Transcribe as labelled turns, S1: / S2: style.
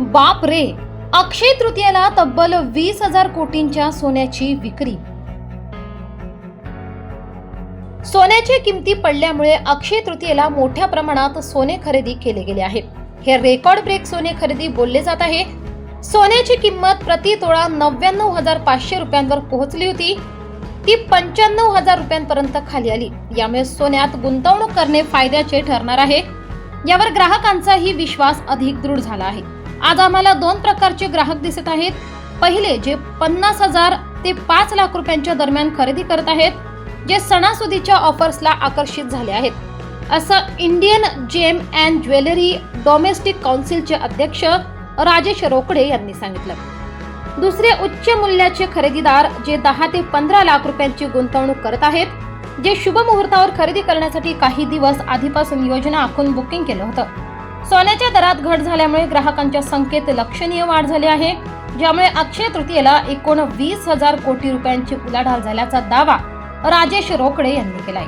S1: बाप रे अक्षय तृतीयेला तब्बल वीस हजार कोटींच्या सोन्याची विक्री. सोन्याच्या किमती पडल्यामुळे अक्षय तृतीयेला मोठ्या प्रमाणात सोने खरेदी केले गेले आहे. हे रेकॉर्ड ब्रेक सोने खरेदी बोलले जात आहे. सोन्याची किंमत प्रति तोळा नव्याण्णव हजार पाचशे रुपयांवर पोहोचली होती. ती पंच्याण्णव हजार रुपयांपर्यंत खाली आली. यामुळे सोन्यात गुंतवणूक करणे फायद्याचे ठरणार आहे. यावर ग्राहकांचाही विश्वास अधिक दृढ झाला आहे. आज आम्हाला दोन प्रकारचे ग्राहक दिसत आहेत. पहिले जे पन्नास हजार ते पाच लाख रुपयांच्या दरम्यान खरेदी करत आहेत जे सणासुदीच्या ऑफर्सला आकर्षित झाले आहेत. असं Indian gem and jewellery domestic काउन्सिलचे अध्यक्ष राजेश रोकडे यांनी सांगितलं. दुसरे उच्च मूल्याचे खरेदीदार जे दहा ते पंधरा लाख रुपयांची गुंतवणूक करत आहेत जे शुभ मुहूर्तावर खरेदी करण्यासाठी काही दिवस आधीपासून योजना आखून बुकिंग केलं होतं. सोन्याच्या दरात घट झाल्यामुळे ग्राहकांच्या संख्येत लक्षणीय वाढ झाली आहे. ज्यामुळे अक्षय तृतीयेला एकूण वीस हजार कोटी रुपयांची उलाढाल झाल्याचा दावा राजेश रोकडे यांनी केलाय.